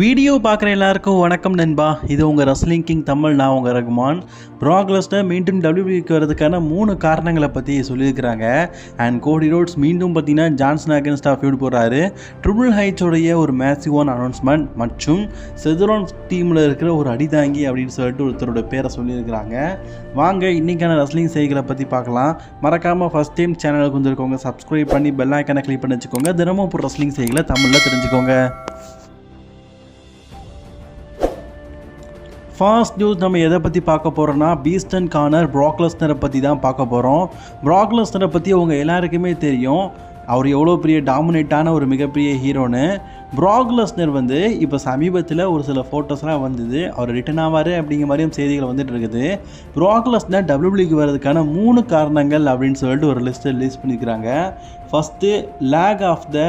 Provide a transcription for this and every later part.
Video பார்க்குற எல்லாருக்கும் வணக்கம் நண்பா. இது உங்கள் ரஸ்லிங் கிங் தமிழ் நான் உங்கள் ரகுமான். ப்ராக்லஸ்ட்டை மீண்டும் டபிள்யூபிக்கு வரதுக்கான மூணு காரணங்களை பற்றி சொல்லியிருக்கிறாங்க. அண்ட் கோடி ரோட்ஸ் மீண்டும் பார்த்தீங்கன்னா ஜான்சன் அகேன்ஸ்டாக ஃபீல்டு போடுறாரு ட்ரிபிள் ஹைட்ஸோடைய ஒரு மேசிவான அனௌன்ஸ்மெண்ட் மற்றும் செதுரான் டீமில் இருக்கிற ஒரு அடிதாங்கி அப்படின்னு சொல்லிட்டு ஒருத்தரோட பேரை சொல்லியிருக்கிறாங்க. வாங்க இன்றைக்கான ரஸ்லிங் செய்திகளை பற்றி பார்க்கலாம். மறக்காமல் ஃபஸ்ட் டைம் சேனலுக்கு வந்துருக்கோங்க சப்ஸ்கிரைப் பண்ணி பெல் ஐக்கனை கிளிக் பண்ணி வச்சுக்கோங்க. தினமும் ரஸ்லிங் செய்திகளை தமிழில் தெரிஞ்சுக்கோங்க. ஃபாஸ்ட் நியூஸ் நம்ம எதை பற்றி பார்க்க போகிறோன்னா பீஸ்டன் கார்னர் ப்ராக்லஸ்னரை பற்றி தான் பார்க்க போகிறோம் ப்ராக்லஸ்னரை பற்றி அவங்க எல்லாருக்குமே தெரியும். அவர் எவ்வளோ பெரிய டாமினேட்டான ஒரு மிகப்பெரிய ஹீரோன்னு ப்ராக்லஸ்னர் வந்து இப்போ சமீபத்தில் ஒரு சில ஃபோட்டோஸ்லாம் வந்தது. அவர் ரிட்டன் ஆவார் அப்படிங்கிற மாதிரியும் செய்திகள் வந்துட்டு இருக்குது. ப்ராக்லஸ்னர் டபிள்யூபிள்யூக்கு வர்றதுக்கான மூணு காரணங்கள் அப்படின்னு சொல்லிட்டு ஒரு லிஸ்ட்டை ரிலீஸ் பண்ணியிருக்கிறாங்க first lake of the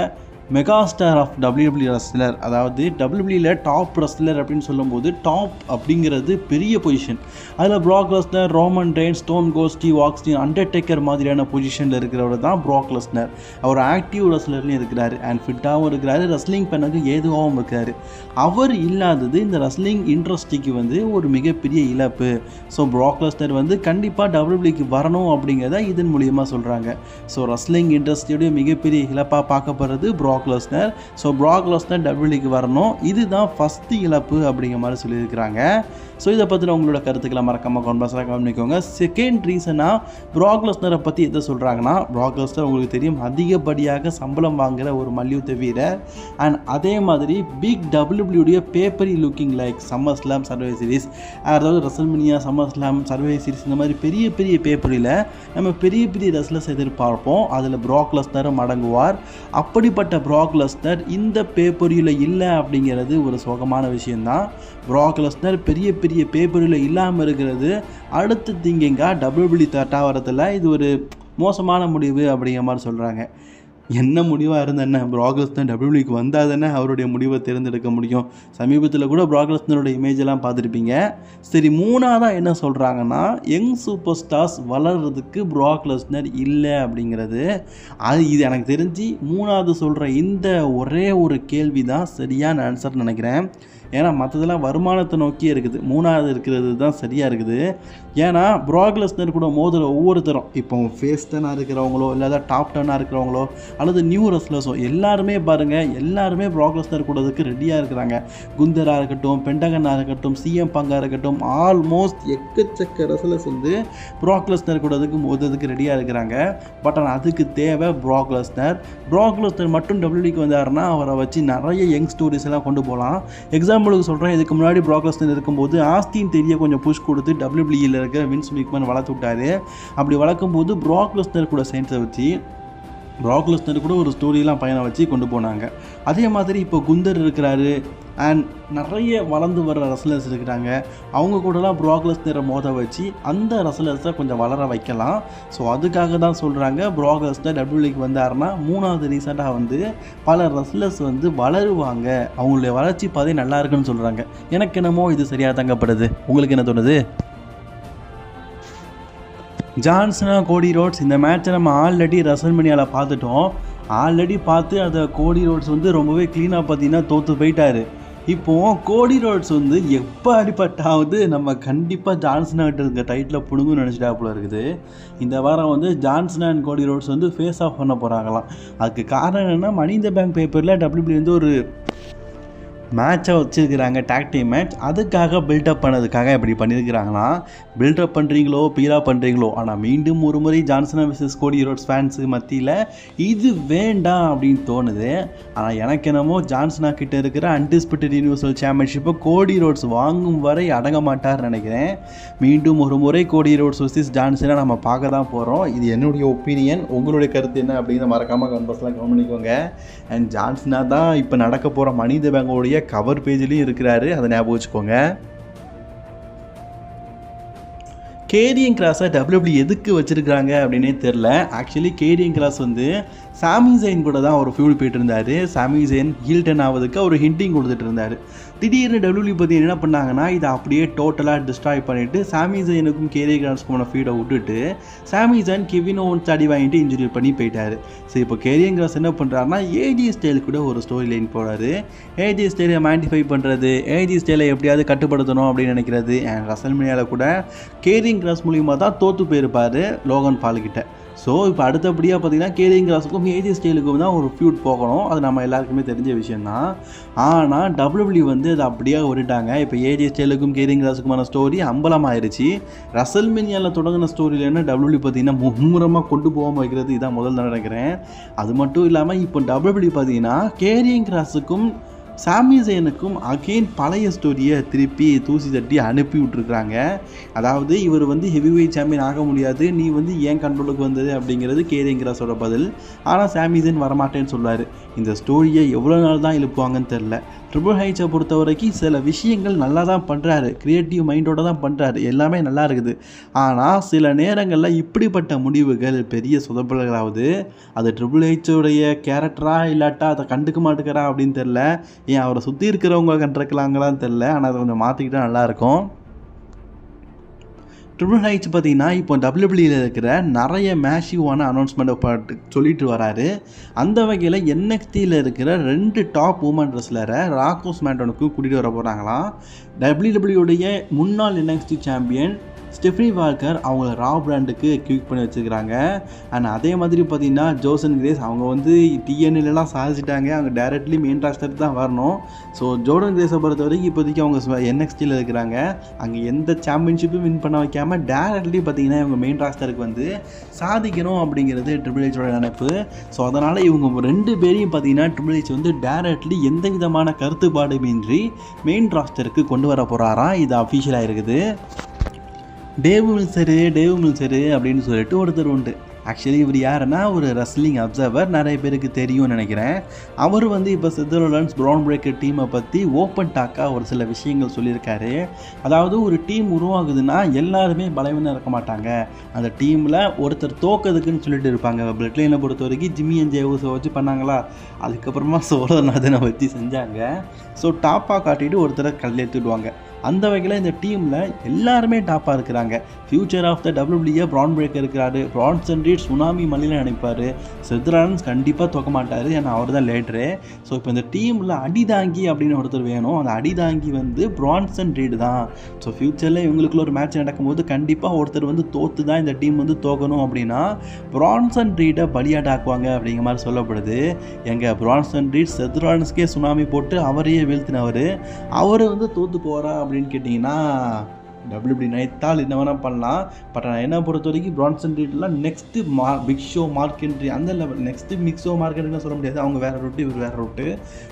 mega star of WWE wrestler அதாவது டபிள்யூபிள்யூவில் டாப் ரெஸ்லர் அப்படின்னு சொல்லும்போது டாப் அப்படிங்கிறது பெரிய பொசிஷன் அதில் Brock Lesnar Roman Reigns Stone Cold Steve Austin Undertaker மாதிரியான பொசிஷனில் இருக்கிறவர் தான் ப்ராக்லஸ்னர் அவர் ஆக்டிவ் ரெஸ்லர்லையும் இருக்கிறார் அண்ட் ஃபிட்டாகவும் இருக்கிறாரு ரஸ்லிங் பண்ணது ஏதுவாகவும் இருக்கார். அவர் இல்லாதது இந்த ரஸ்லிங் இண்டஸ்ட்ரிக்கு வந்து ஒரு மிகப்பெரிய இழப்பு. ஸோ ப்ராக்லஸ்னர் வந்து கண்டிப்பாக டபிள்யூபிள்யூக்கு வரணும் அப்படிங்கிறத இதன் மூலியமாக சொல்கிறாங்க ஸோ ரஸ்லிங் இண்டஸ்ட்ரியோடைய மிகப்பெரிய இழப்பாக பார்க்கப்படுறது Brock Lesnar so Brock Lesnar டபிள்யூக்கு வரணும். இதுதான் ஃபஸ்ட்டு இழப்பு அப்படிங்கிற மாதிரி சொல்லியிருக்கிறாங்க. ஸோ இதை பற்றின உங்களோட கருத்துக்களை மறக்காமல் கான்பாஸாக கவனிக்கோங்க செகண்ட் ரீசனாக ப்ராக் பற்றி எதை சொல்கிறாங்கன்னா ப்ராக்லஸ்னர் உங்களுக்கு தெரியும் அதிகப்படியாக சம்பளம் வாங்குகிற ஒரு மல்யுத்த வீரர். அண்ட் அதே மாதிரி பிக் டபிள்யூபிள்யூடைய பேப்பரி looking like SummerSlam Survivor Series அதாவது WrestleMania SummerSlam Survivor Series இந்த மாதிரி பெரிய பெரிய பேப்பரியில் நம்ம பெரிய பெரிய ரெஸ்லர்ஸ் எதிர்பார்ப்போம். அதில் ப்ராக் அடங்குவார் அப்படிப்பட்ட ப்ராக்லஸ்டர் இந்த பேப்பரியில் இல்லை அப்படிங்கிறது ஒரு சோகமான விஷயந்தான் ப்ராக் பெரிய பெரிய பேப்பரில் இல்லாமல் இருக்கிறது. அடுத்து திங்கிங்காக டபுள் டபிள்யூபிள்யூ தட்டா வரதில் இது ஒரு மோசமான முடிவு அப்படிங்கிற மாதிரி சொல்கிறாங்க என்ன முடிவாக இருந்த என்ன? ப்ராக்லஸ்னர் டபிள்யூபிக்கு வந்தால் தானே அவருடைய முடிவை தேர்ந்தெடுக்க முடியும். சமீபத்தில் கூட ப்ராக்லஸ்னரோட இமேஜ் எல்லாம் பார்த்துருப்பீங்க. சரி மூணாவதாக என்ன சொல்கிறாங்கன்னா யங் சூப்பர் ஸ்டார்ஸ் வளர்கிறதுக்கு ப்ராக்லஸ்னர் இல்லை அப்படிங்கிறது. அது இது எனக்கு தெரிஞ்சு மூணாவது சொல்கிற இந்த ஒரே ஒரு கேள்வி தான் சரியான ஆன்சர்னு நினைக்கிறேன். ஏன்னா மற்றதெல்லாம் வருமானத்தை நோக்கியே இருக்குது. மூணாவது இருக்கிறது தான் சரியாக இருக்குது. ஏன்னா ப்ராக்லெஸ்னர் கூட மோதுற ஒவ்வொருத்தரும். இப்போ ஃபேஸ் டனாக இருக்கிறவங்களோ இல்லாத டாப் டனாக இருக்கிறவங்களோ அல்லது நியூ ரெஸ்லர்ஸோ எல்லாருமே பாருங்கள் எல்லாருமே ப்ராக்லெஸ்னர் கூடதுக்கு ரெடியாக இருக்கிறாங்க. குந்தராக இருக்கட்டும் பெண்டகனாக இருக்கட்டும் சிஎம் பங்காக இருக்கட்டும் ஆல்மோஸ்ட் எக்கச்சக்க ரெஸ்லர்ஸ் வந்து ப்ராக்லெஸ்னர் கூடதுக்கு மோதுறதுக்கு ரெடியாக இருக்கிறாங்க. பட் ஆனால் அதுக்கு தேவை ப்ராக்லெஸ்னர் ப்ராக்லெஸ்னர் மட்டும் டபிள்யூடிக்கு வந்தாருன்னா அவரை வச்சு நிறைய யங் ஸ்டோரிஸ் எல்லாம் கொண்டு போகலாம். உங்களுக்கு சொல்கிறேன் இதுக்கு முன்னாடி ப்ராக்லஸ்னர் இருக்கும்போது ஆஸ்தின் தெரிய கொஞ்சம் புஷ் கொடுத்து டபிள்யூபிள்யூயில் இருக்க வின்ஸ் மிக்மன் வளர்த்து விட்டாரு. அப்படி வளர்க்கும் போது ப்ராக்லஸ்னர் கூட சேர்ந்து வச்சு ப்ராக்லஸ்னர் கூட ஒரு ஸ்டோரியெலாம் பையனை வச்சு கொண்டு போனாங்க. அதே மாதிரி இப்போ குந்தர் இருக்கிறாரு அண்ட் நிறைய வளர்ந்து வர ரசலர்ஸ் இருக்கிறாங்க. அவங்க கூடலாம் ப்ராக்லஸ்னரை மோத வச்சு அந்த ரசலர்ஸை கொஞ்சம் வளர வைக்கலாம். ஸோ அதுக்காக தான் சொல்கிறாங்க ப்ராக்லஸ்னர் டபிள்யூலிக்கு வந்தாருன்னா மூணாவது ரீசெண்டாக வந்து பல ரசலர்ஸ் வந்து வளருவாங்க. அவங்களுடைய வளர்ச்சி பாதை நல்லா இருக்குன்னு சொல்கிறாங்க எனக்கு என்னமோ இது சரியாக தங்கப்படுது. உங்களுக்கு என்ன தோணுது? ஜான்சனா கோடி ரோட்ஸ் இந்த மேட்ச்சை நம்ம ஆல்ரெடி ரசல்மனியாவில் பார்த்துட்டோம். ஆல்ரெடி பார்த்து அதை கோடி ரோட்ஸ் வந்து ரொம்பவே க்ளீனாக பார்த்தீங்கன்னா தோற்று போயிட்டாரு. இப்போது கோடி ரோட்ஸ் வந்து எப்போ அடிப்பட்டாவது நம்ம கண்டிப்பாக ஜான்சனாகிட்ட இருக்க டைட்டில் பிடுங்குன்னு நினச்சிட்டாப்புல இருக்குது. இந்த வாரம் வந்து ஜான்சன் அண்ட் கோடி ரோட்ஸ் வந்து ஃபேஸ் ஆஃப் பண்ண போகிறாங்களாம் அதுக்கு காரணம் என்னென்னா மணி இந்த பேங்க் பேப்பரில் டபிள்யூபிள்யூ வந்து ஒரு மேட்சை வச்சுருக்கிறாங்க டேக் டீம் மேட்ச் அதுக்காக பில்டப் பண்ணதுக்காக இப்படி பண்ணியிருக்கிறாங்கன்னா பில்டப் பண்ணுறீங்களோ பீரா பண்ணுறீங்களோ ஆனால் மீண்டும் ஒரு முறை ஜான்சனா விசஸ் கோடி ரோட்ஸ் ஃபேன்ஸுக்கு மத்தியில் இது வேண்டாம் அப்படின்னு தோணுது. ஆனால் எனக்கு என்னமோ ஜான்சனா கிட்ட இருக்கிற அன்டிஸ்பிட்டட் யூனிவர்சல் சாம்பியன்ஷிப்பை கோடி ரோட்ஸ் வாங்கும் வரை அடங்க மாட்டார் நினைக்கிறேன். மீண்டும் ஒரு முறை கோடி ரோட்ஸ் விசஸ் ஜான்சனை நம்ம பார்க்க தான் போகிறோம் இது என்னுடைய ஒப்பீனியன் உங்களுடைய கருத்து என்ன அப்படின்னு மறக்காமல் கம்பஸ்லாம் கவனிக்கோங்க அண்ட் ஜான்சனா தான் இப்போ நடக்க போகிற மனித பேங்கோடைய கவர் பேஜ்லேயும் இருக்கிறாரு. அதை ஞாபகம் வச்சுக்கோங்க. கேரியன் கிராஸை டபிள்யூபிள்யூ எதுக்கு வச்சுருக்காங்க அப்படின்னே தெரில ஆக்சுவலி கேரியன் கிராஸ் வந்து சாமி ஜெயின் கூட தான் ஒரு ஃபியூல் போயிட்டு இருந்தார். சாமி ஜெயின் ஹீல்டன் ஆவதுக்கு அவர் ஹிண்டிங் கொடுத்துட்டு இருந்தார். திடீர்னு டபிள்யூ பற்றி என்ன பண்ணாங்கன்னா இதை அப்படியே டோட்டலாக டிஸ்ட்ராய் பண்ணிவிட்டு சாமி ஜெயினுக்கும் கேரி கிராஸ்க்குமான ஃபீடை விட்டுட்டு சாமி ஜெயின் கெவின் ஓன்ஸ் அடி வாங்கிட்டு இன்ஜுரி பண்ணி போயிட்டாரு. ஸோ இப்போ கேரியன் கிராஸ் என்ன பண்ணுறாருனா ஏஜி ஸ்டைல் கூட ஒரு ஸ்டோரி லைன் போகிறாரு ஏஜி ஸ்டைலை மாண்டிஃபை பண்ணுறது ஏஜி ஸ்டைலை எப்படியாவது கட்டுப்படுத்தணும் அப்படின்னு நினைக்கிறது. அண்ட் ரசல்மேனியாவில் கூட கேரிங் கிராஸ் மூலியமாக தான் தோற்று போயிருப்பார் லோகன் பால்கிட்ட ஸோ இப்போ அடுத்தபடியாக பார்த்தீங்கன்னா கேரிங் கிராஸுக்கும் ஏஜி ஸ்டைலுக்கும் தான் ஒரு ஃபியூட் போகணும். அது நம்ம எல்லாருக்குமே தெரிஞ்ச விஷயந்தான் ஆனால் டபிள்யூபிள்யூ வந்து அதை அப்படியே விட்டுட்டாங்க. இப்போ ஏஜி ஸ்டைலுக்கும் கேரிங் கிராஸுக்குமான ஸ்டோரி அம்பலமாகிடுச்சு ரசல் மினியாவில் தொடங்கின ஸ்டோரியில் என்ன டபிள்யூபிள்யூ பார்த்தீங்கன்னா மும்முரமாக கொண்டு போகாமல் வைக்கிறது இதான் முதல் நினைக்கிறேன். அது மட்டும் இல்லாமல் இப்போ டபிள்யூபிள்யூ பார்த்தீங்கன்னா கேரிங் கிராஸுக்கும் சாமி ஜெயனுக்கும் அகெயின் பழைய ஸ்டோரியை திருப்பி தூசி தட்டி அனுப்பி விட்ருக்குறாங்க அதாவது இவர் வந்து ஹெவி வெயிட் சாம்பியன் ஆக முடியாது. நீ வந்து ஏன் கண்ட்ரோலுக்கு வந்தது அப்படிங்கிறது கேரிங்கிறாஸோட பதில். ஆனால் சாமி ஜெயின் வரமாட்டேன்னு சொல்லுவார் இந்த ஸ்டோரியை எவ்வளோ நாள் தான் இழுப்புவாங்கன்னு தெரில ட்ரிபிள் ஹைச்சை பொறுத்த வரைக்கும் சில விஷயங்கள் நல்லா தான் பண்ணுறாரு க்ரியேட்டிவ் மைண்டோட தான் பண்ணுறாரு எல்லாமே நல்லா இருக்குது. ஆனால் சில நேரங்களில் இப்படிப்பட்ட முடிவுகள் பெரிய சுதப்பல்களாவது அது ட்ரிபிள் ஹைச்சோடைய கேரக்டரா இல்லாட்டா அதை கண்டுக்க மாட்டேங்கிறா அப்படின்னு தெரில ஏன் அவரை சுற்றி இருக்கிறவங்க கண்டிருக்கலாங்களான்னு தெரில ஆனால் அதை கொஞ்சம் மாற்றிக்கிட்டா நல்லாயிருக்கும் ட்ரிபிள் ஹைச் பார்த்தீங்கன்னா இப்போ டபிள்யூபிள்யூவில் இருக்கிற நிறைய மேசிவான அனௌன்ஸ்மெண்ட்டை பாட்டு சொல்லிட்டு வராரு. அந்த வகையில் என்எக்டியில் இருக்கிற ரெண்டு டாப் உமன் ரெஸ்லரை ராக்கோஸ் மேண்டனுக்கு கூட்டிகிட்டு வர போகிறாங்களாம் டபிள்யூடபிள்யூடைய முன்னாள் என்எக்ஸ்டி சாம்பியன் ஸ்டெஃப்ரி வால்கர் அவங்கள ரா பிராண்டுக்கு க்யூக் பண்ணி வச்சுருக்கிறாங்க. அண்ட் அதே மாதிரி பார்த்திங்கன்னா ஜோசன் கிரேஸ் அவங்க வந்து டிஎன்எல்லாம் சாதிச்சிட்டாங்க. அவங்க டேரெக்ட்லி மெயின் ராஸ்டர் தான் வரணும். ஸோ ஜோர்டன் கிரேஸை பொறுத்த வரைக்கும் இப்போதைக்கு அவங்க என்எக்ஸ்டியில் இருக்கிறாங்க. அங்கே எந்த சாம்பியன்ஷிப்பும் வின் பண்ண வைக்காமல் டேரக்ட்லி பார்த்தீங்கன்னா இவங்க மெயின் ராஸ்டருக்கு வந்து சாதிக்கணும் அப்படிங்கிறது ட்ரிபிள் ஹெச்சோட நினைப்பு. ஸோ அதனால் இவங்க ரெண்டு பேரையும் பார்த்தீங்கன்னா ட்ரிபிள் ஹெச் வந்து டேரக்ட்லி எந்த விதமான கருத்துப்பாடுமின்றி மெயின் ராஸ்டருக்கு கொண்டு வர போகிறாராம் இது அஃபிஷியலாக இருக்குது. டேவ் மில்சரு டேவ் மில்சரு அப்படின்னு சொல்லிட்டு ஒருத்தர் உண்டு. ஆக்சுவலி இவர் யாருன்னா ஒரு ரெஸ்லிங் அப்சர்வர் நிறைய பேருக்கு தெரியும்னு நினைக்கிறேன். அவர் வந்து இப்போ சித்தரோலன்ஸ் ப்ரௌன் பிரேக்கர் டீமை பற்றி ஓப்பன் டாக்காக ஒரு சில விஷயங்கள் சொல்லியிருக்காரு. அதாவது ஒரு டீம் உருவாகுதுன்னா எல்லாருமே பலவீனம் இருக்க மாட்டாங்க. அந்த டீமில் ஒருத்தர் தோக்கிறதுக்குன்னு சொல்லிட்டு இருப்பாங்க. பிளட்லைனை பொறுத்த வரைக்கும் ஜிம்மி அண்ட் ஜேவஸை வச்சு பண்ணாங்களா? அதுக்கப்புறமா சோழநாதனை வச்சு செஞ்சாங்க. ஸோ டாப்பாக காட்டிட்டு ஒருத்தரை கல்ல எடுத்துடுவாங்க அந்த வகையில் இந்த டீமில் எல்லாருமே டாப்பாக இருக்கிறாங்க. Future of the WWE Bron Breakker இருக்கிறாரு. பிரான்சன் ரீட் சுனாமி மலையில் நினைப்பார் செத்ரான்ஸ் கண்டிப்பாக தோக்க மாட்டார். ஏன்னா அவர் தான் லேட்ரு ஸோ இப்போ இந்த டீமில் அடிதாங்கி அப்படின்னு ஒருத்தர் வேணும். அந்த அடிதாங்கி வந்து பிரான்சன் ரீடு தான். ஸோ ஃப்யூச்சரில் இவங்களுக்குள்ள ஒரு மேட்ச் நடக்கும்போது கண்டிப்பாக ஒருத்தர் வந்து தோற்று தான் இந்த டீம் வந்து தோக்கணும் அப்படின்னா ப்ரான்சன் ரீடை பலியாடாக்குவாங்க அப்படிங்கிற மாதிரி சொல்லப்படுது. எங்கள் ப்ரான்சன் ரீட் செத்ரான்ஸ்க்கே சுனாமி போட்டு அவரையே வீழ்த்தினவர். அவர் வந்து தோற்று போகிறா அப்படின்னு கேட்டிங்கன்னா டபிள்யூபி நினைத்தால் என்ன வேணால் பண்ணலாம். பட் நான் என்ன பொறுத்த வரைக்கும் பிரான்சன் ரீட்லாம் நெக்ஸ்ட்டு மா பிக் ஷோ என்ட்ரி அந்த லெவல் நெக்ஸ்ட்டு பிக் ஷோ மார்க்கெட்னு சொல்ல முடியாது. அவங்க வேறு ரூட்டு இவர் வேறு ரூட்டு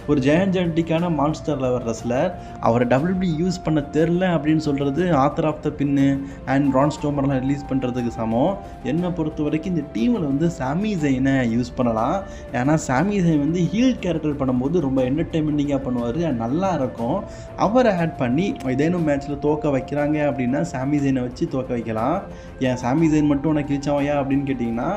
ஒரு ஜெயன் ஜெயண்டிக்கான மான்ஸ்டர் லெவல் ரெஸ்லர் அவரை டபிள்யூபி யூஸ் பண்ண தெரில அப்படின்னு சொல்கிறது ஆத்தர் ஆஃப் த பின்னு அண்ட் ரான் ஸ்டோமர்லாம் ரிலீஸ் பண்ணுறதுக்கு சமம். என்னை பொறுத்த வரைக்கும் இந்த டீமில் வந்து சாமி ஜெயினை யூஸ் பண்ணலாம். ஏன்னா சாமி ஜெயின் வந்து ஹீல் கேரக்டர் பண்ணும்போது ரொம்ப என்டர்டைன்மெண்டிங்காக பண்ணுவார். நல்லா இருக்கும். அவரை ஆட் பண்ணி ஏதேனும் மேட்ச்சில் தோக்க வைக்கிறாங்க. அப்படின்னா சாமி ஜெயினை வச்சு தோக்க வைக்கலாம். ஏன் சாமி ஜெயின் மட்டும் உனக்கு கிழிச்சவையா அப்படின்னு கேட்டிங்கன்னா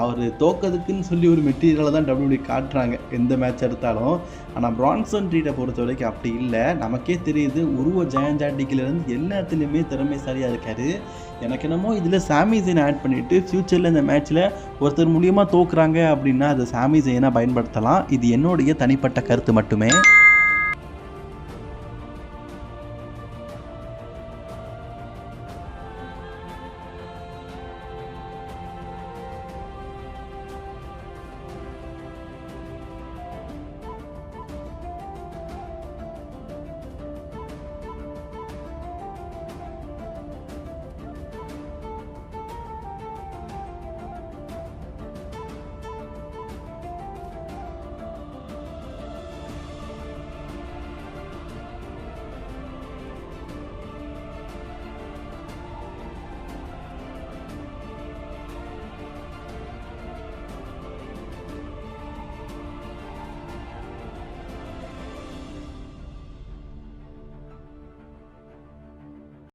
அவர் தோக்கிறதுக்குன்னு சொல்லி ஒரு மெட்டீரியலை தான் டபிள்யூடி காட்டுறாங்க. எந்த மேட்ச் எடுத்தாலும். ஆனால் பிரான்சன் ட்ரீட்டை பொறுத்த வரைக்கும் அப்படி இல்லை. நமக்கே தெரியுது உருவ ஜெயஞ்சாட்டிக்கிலேருந்து எல்லாத்துலேயுமே திறமைசாலியாக இருக்கார். எனக்கு என்னமோ இதில் சாமி ஜெயினை ஆட் பண்ணிவிட்டு ஃப்யூச்சரில் இந்த மேட்ச்சில் ஒருத்தர் மூலியமாக தோக்குறாங்க அப்படின்னா அதை சாமி ஜெயினாக பயன்படுத்தலாம். இது என்னுடைய தனிப்பட்ட கருத்து மட்டுமே.